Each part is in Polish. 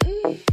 Mm.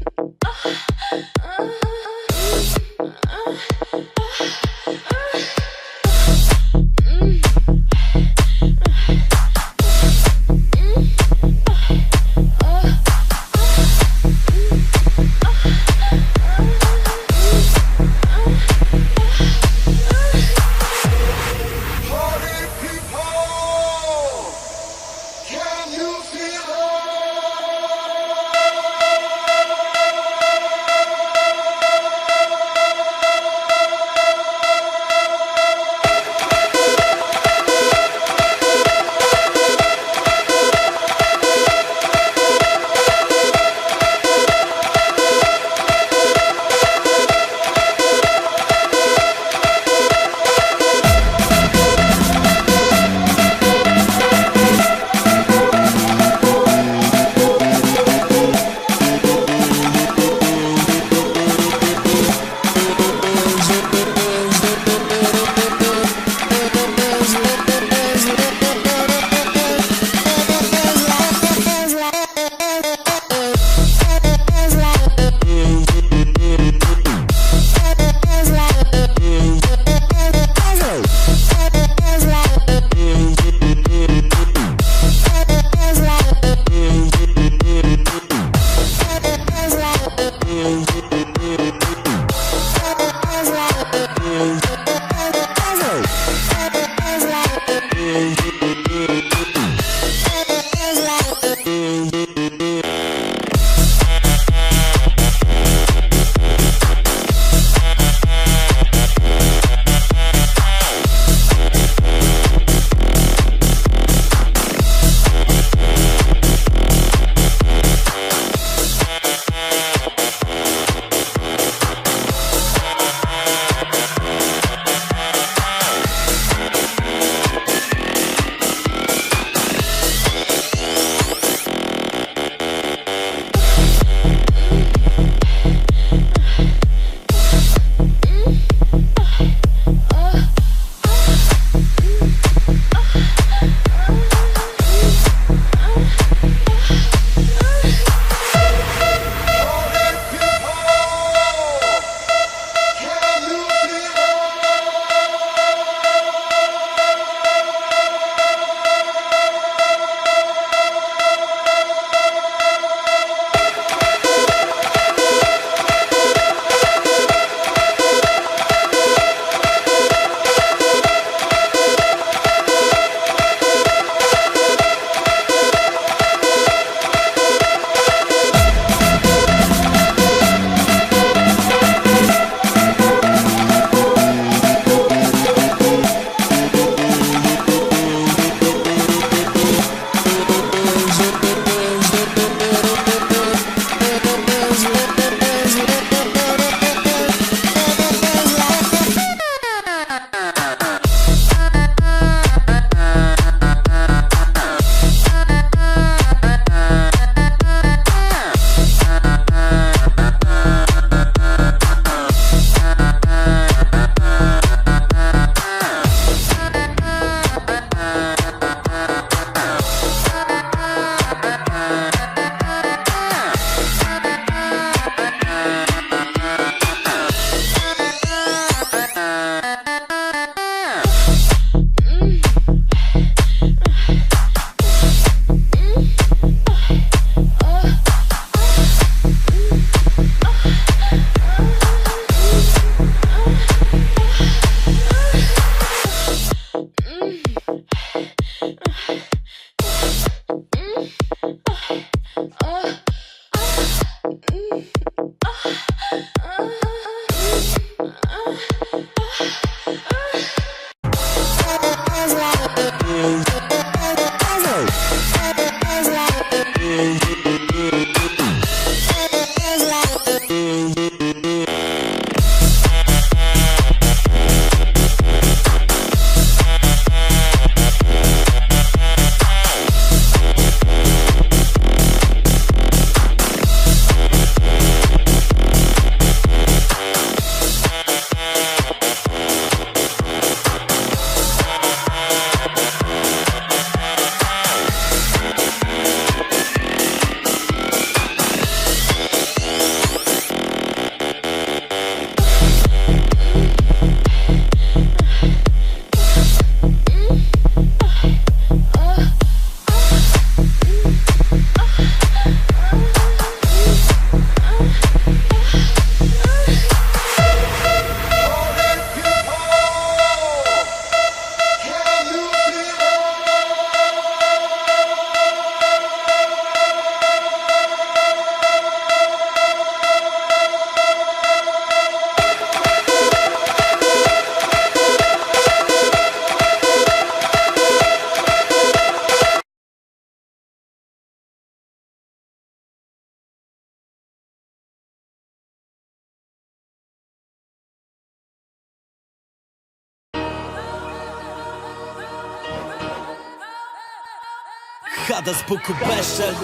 Hada z puku Beszczel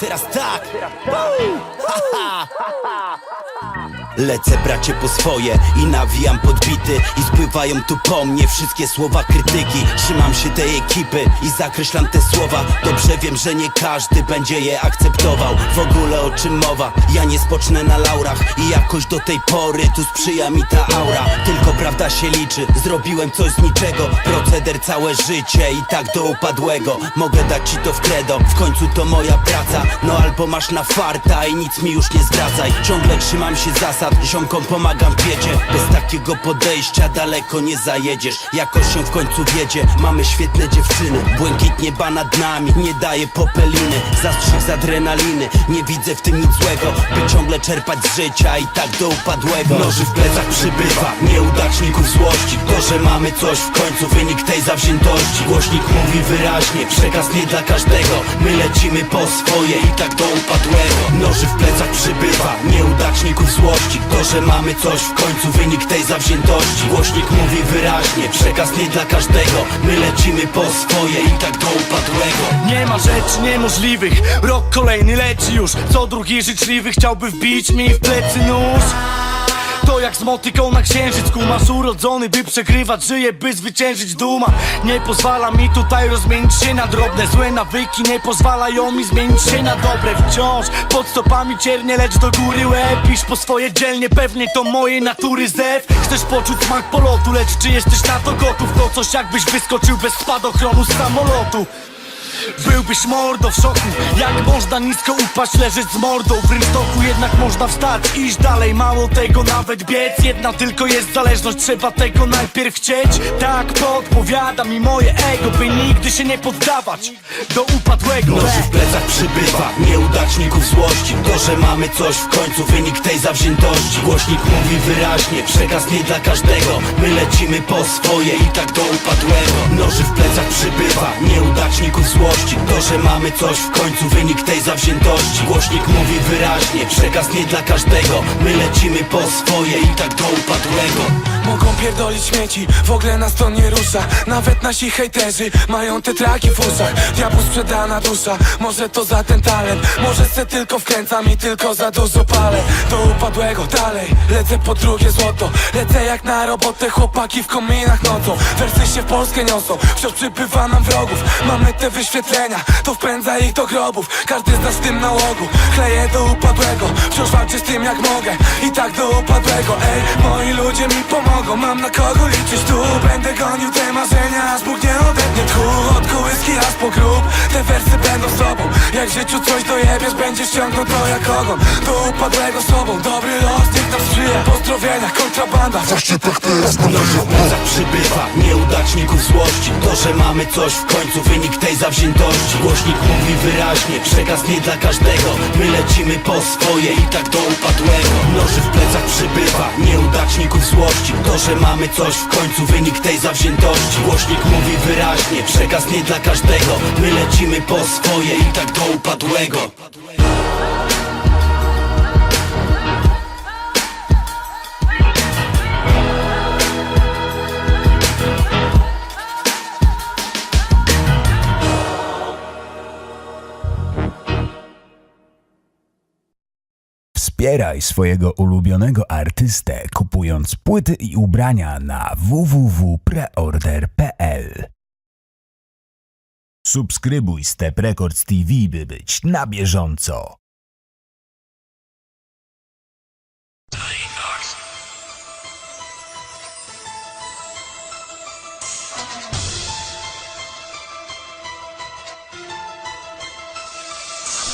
Teraz tak. Woo! Ha, ha. Lecę bracie po swoje i nawijam podbity I spływają tu po mnie wszystkie słowa krytyki. Trzymam się tej ekipy i zakreślam te słowa. Dobrze wiem, że nie każdy będzie je akceptował. W ogóle o czym mowa? Ja nie spocznę na laurach I jakoś do tej pory tu sprzyja mi ta aura. Tylko prawda się liczy, zrobiłem coś z niczego. Proceder całe życie i tak do upadłego. Mogę dać ci to w credo, w końcu to moja praca. No albo masz na farta i nic mi już nie zdradzaj. Ciągle trzymam się zasad, ziomkom pomagam w biecie Bez takiego podejścia daleko nie zajedziesz. Jakoś się w końcu wiedzie, mamy świetne dziewczyny. Błękit nieba nad nami, nie daje popeliny. Zastrzyk z adrenaliny, nie widzę w tym nic złego. By ciągle czerpać z życia i tak do upadłego. Noży w plecach przybywa, nieudaczników złości. To, że mamy coś w końcu, wynik tej zawziętości. Głośnik mówi wyraźnie, przekaz nie dla każdego. My lecimy po swoje i tak do upadłego. Noży w plecach przybywa, nieudaczników złości To, że mamy coś w końcu, wynik tej zawziętości. Głośnik mówi wyraźnie, przekaz nie dla każdego. My lecimy po swoje i tak do upadłego. Nie ma rzeczy niemożliwych. Rok kolejny leci już. Co drugi życzliwy chciałby wbić mi w plecy nóż jak z motyką na księżyc. Kumasz urodzony, by przegrywać Żyje, by zwyciężyć. Duma Nie pozwala mi tutaj rozmienić się na drobne. Złe nawyki nie pozwalają mi zmienić się na dobre. Wciąż pod stopami ciernie, lecz do góry łeb Pisz po swoje dzielnie, pewnie to mojej natury zew. Chcesz poczuć smak polotu, lecz czy jesteś na to gotów? To coś jakbyś wyskoczył bez spadochronu z samolotu Byłbyś mordo w szoku Jak można nisko upaść, leżeć z mordą w rynsztoku Jednak można wstać, iść dalej Mało tego, nawet biec. Jedna tylko jest zależność, trzeba tego najpierw chcieć. Tak podpowiada mi moje ego By nigdy się nie poddawać Do upadłego. Noży w plecach przybywa, nieudaczników złości. To, że mamy coś w końcu, wynik tej zawziętości. Głośnik mówi wyraźnie, przekaz nie dla każdego. My lecimy po swoje i tak do upadłego. Noży w plecach przybywa, nieudaczników złości To, że mamy coś w końcu, wynik tej zawziętości. Głośnik mówi wyraźnie, przekaz nie dla każdego. My lecimy po swoje i tak do upadłego. Mogą pierdolić śmieci, w ogóle nas to nie rusza. Nawet nasi hejterzy mają te traki w uszach. Diabłu sprzedana dusza, może to za ten talent. Może se tylko wkręcam i tylko za dużo palę. Do upadłego dalej, lecę po drugie złoto. Lecę jak na robotę, chłopaki w kominach nocą. Wersy się w Polskę niosą, wciąż przybywa nam wrogów. Mamy te wyświetlenia, to wpędza ich do grobów. Każdy z nas w tym nałogu, chleję do upadłego. Wciąż walczę z tym jak mogę. I tak do upadłego. Ej, moi ludzie mi pomogą, mam na kogo liczyć. Tu Będę gonił te marzenia, aż Bóg nie odetnie tchu. Od kołyski aż po grób, te wersy będą z tobą. Jak w życiu coś dojebiesz, będziesz ciągnął to jak ogon. Do upadłego sobą, dobry los, niech nam sprzyja. Pozdrowienia, kontrabanda, tak teraz plecach przybywa, nieudaczników złości. To, że mamy coś w końcu, wynik tej zawziętości Głośnik mówi wyraźnie, przekaz nie dla każdego. My lecimy po swoje i tak do upadłego. Noży w plecach przybywa, nieudaczników złości. To, że mamy coś w końcu wynik tej zawziętości. Głośnik mówi wyraźnie, przekaz nie dla każdego. My lecimy po swoje i tak do upadłego Wspieraj swojego ulubionego artystę kupując płyty i ubrania na www.preorder.pl. Subskrybuj Step Records TV, by być na bieżąco.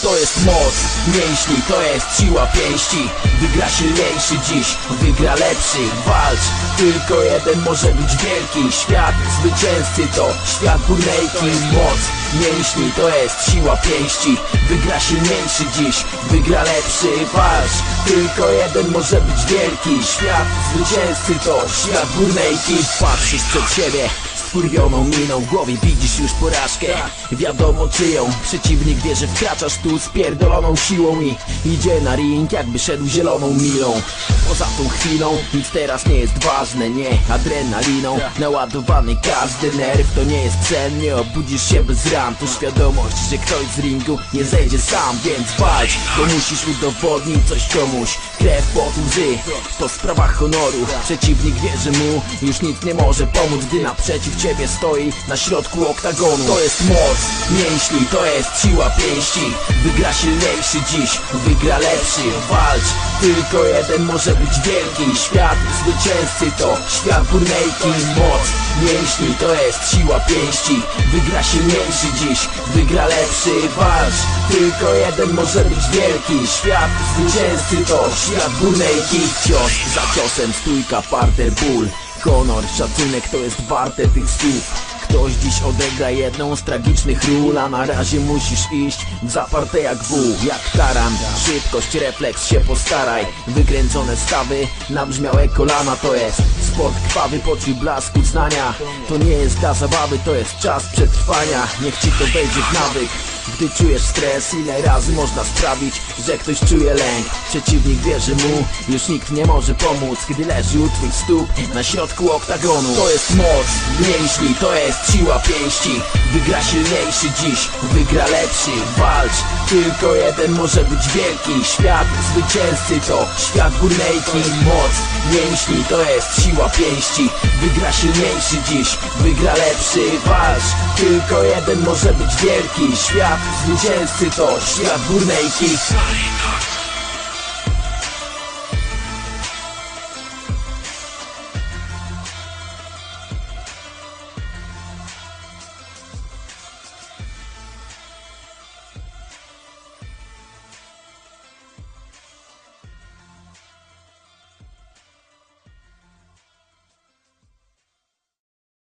To jest moc mięśni, to jest siła pięści. Wygra silniejszy dziś, wygra lepszy. Walcz, tylko jeden może być wielki. Świat zwycięzcy to świat górnejki Moc mięśni, to jest siła pięści. Wygra silniejszy dziś, wygra lepszy. Walcz, tylko jeden może być wielki. Świat zwycięzcy to świat górnejki Patrzysz przed siebie Skurwioną miną w głowie widzisz już porażkę. Wiadomo czyją Przeciwnik wie, że wkraczasz tu z pierdoloną siłą I idzie na ring jakby szedł zieloną milą Poza tą chwilą nic teraz nie jest ważne Nie adrenaliną. Naładowany każdy nerw to nie jest sen. Nie obudzisz się bez ran To świadomość, że ktoś z ringu nie zejdzie sam Więc walcz, bo musisz udowodnić coś komuś. Krew, pot, łzy. To sprawa honoru. Przeciwnik wie, że mu. Już nic nie może pomóc Gdy naprzeciw ciebie stoi na środku oktagonu. To jest moc mięśni, to jest siła pięści. Wygra silniejszy dziś, wygra lepszy. Walcz, tylko jeden może być wielki. Świat zwycięzcy to świat górnejki. Moc mięśni, to jest siła pięści. Wygra silniejszy dziś, wygra lepszy. Walcz, tylko jeden może być wielki. Świat zwycięzcy to świat górnejki. Cios za ciosem, stójka, parter, ból Honor, szacunek to jest warte tych słów. Ktoś dziś odegra jedną z tragicznych ról A na razie musisz iść w zaparte jak wół. Jak taran, szybkość, refleks się postaraj. Wykręcone stawy, nabrzmiałe kolana To jest sport krwawy, poczuj blasku znania To nie jest dla zabawy, to jest czas przetrwania. Niech ci to wejdzie w nawyk gdy czujesz stres, ile razy można sprawić, że ktoś czuje lęk? Przeciwnik wie, że mu już nikt nie może pomóc Gdy leży u twych stóp na środku oktagonu. To jest moc mięśni, to jest siła pięści. Wygra silniejszy dziś, wygra lepszy. Walcz, tylko jeden może być wielki. Świat zwycięzcy to świat górnejki. Moc mięśni, to jest siła pięści. Wygra silniejszy dziś, wygra lepszy. Walcz, tylko jeden może być wielki. Świat zwycięzcy to świat górnejki